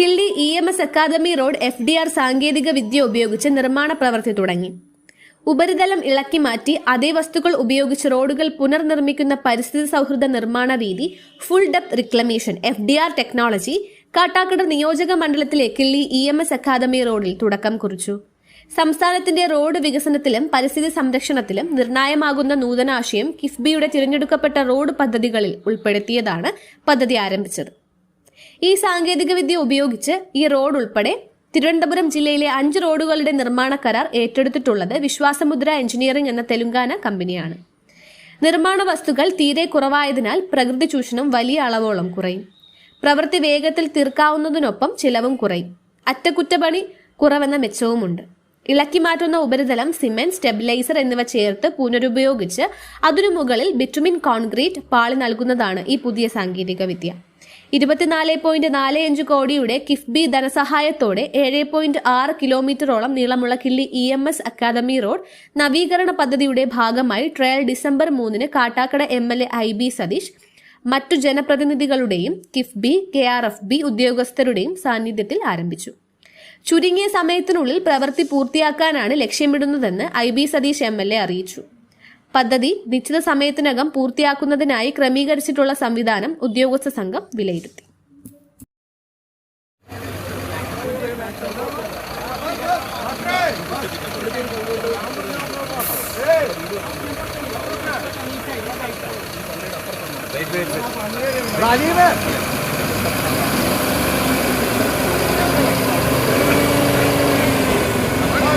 Killi E M S academy road F D R സാങ്കേതിക വിദ്യ ഉപയോഗിച്ച് നിർമ്മാണ പ്രവൃത്തി തുടങ്ങി. ഉപരിതലം ഇളക്കി മാറ്റി അതേ വസ്തുക്കൾ ഉപയോഗിച്ച് റോഡുകൾ പുനർനിർമ്മിക്കുന്ന പരിസ്ഥിതി സൗഹൃദ നിർമ്മാണ രീതി full depth reclamation F D R technology Kattakada നിയോജക മണ്ഡലത്തിലെ Killi E M S academy റോഡിൽ തുടക്കം കുറിച്ചു. സംസ്ഥാനത്തിന്റെ റോഡ് വികസനത്തിലും പരിസ്ഥിതി സംരക്ഷണത്തിലും നിർണായമാകുന്ന നൂതനാശയം കിഫ്ബിയുടെ തിരഞ്ഞെടുക്കപ്പെട്ട റോഡ് പദ്ധതികളിൽ ഉൾപ്പെടുത്തിയതാണ് പദ്ധതി ആരംഭിച്ചത്. ഈ സാങ്കേതികവിദ്യ ഉപയോഗിച്ച് ഈ റോഡ് ഉൾപ്പെടെ തിരുവനന്തപുരം ജില്ലയിലെ അഞ്ച് റോഡുകളുടെ നിർമ്മാണ കരാർ ഏറ്റെടുത്തിട്ടുള്ളത് വിശ്വാസമുദ്ര എഞ്ചിനീയറിംഗ് എന്ന തെലുങ്കാന കമ്പനിയാണ്. നിർമ്മാണ വസ്തുക്കൾ തീരെ കുറവായതിനാൽ പ്രകൃതി ചൂഷണം വലിയ അളവോളം കുറയും. പ്രവൃത്തി വേഗത്തിൽ തീർക്കാവുന്നതിനൊപ്പം ചിലവും കുറയും. അറ്റകുറ്റപ്പണി കുറവെന്ന മെച്ചവുമുണ്ട്. ഇളക്കി മാറ്റുന്ന ഉപരിതലം സിമെന്റ് സ്റ്റെബിലൈസർ എന്നിവ ചേർത്ത് പുനരുപയോഗിച്ച് അതിനു മുകളിൽ ബിറ്റുമിൻ കോൺക്രീറ്റ് പാളി നൽകുന്നതാണ് ഈ പുതിയ സാങ്കേതിക വിദ്യ ഇരുപത്തിനാല് പോയിന്റ് നാല് അഞ്ച് കോടിയുടെ കിഫ്ബി ധനസഹായത്തോടെ ഏഴ് പോയിന്റ് ആറ് കിലോമീറ്ററോളം നീളമുള്ള Killi E M S academy road നവീകരണ പദ്ധതിയുടെ ഭാഗമായി ട്രയൽ ഡിസംബർ മൂന്നിന് Kattakada M L A I B Satish മറ്റു ജനപ്രതിനിധികളുടെയും KIIFB K R F B ഉദ്യോഗസ്ഥരുടെയും സാന്നിധ്യത്തിൽ ആരംഭിച്ചു. ചുരുങ്ങിയ സമയത്തിനുള്ളിൽ പ്രവൃത്തി പൂർത്തിയാക്കാനാണ് ലക്ഷ്യമിടുന്നതെന്ന് I B Satish M L A അറിയിച്ചു. പദ്ധതി നിശ്ചിത സമയത്തിനകം പൂർത്തിയാക്കുന്നതിനായി ക്രമീകരിച്ചിട്ടുള്ള സംവിധാനം ഉദ്യോഗസ്ഥ സംഘം വിലയിരുത്തി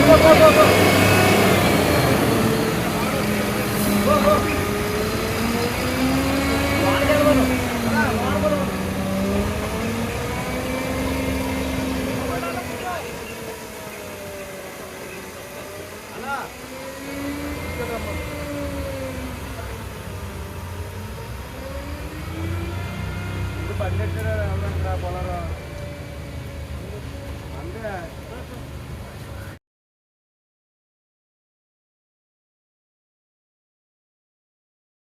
Go, go, go, go. ഇത് പണ്ടത്തെ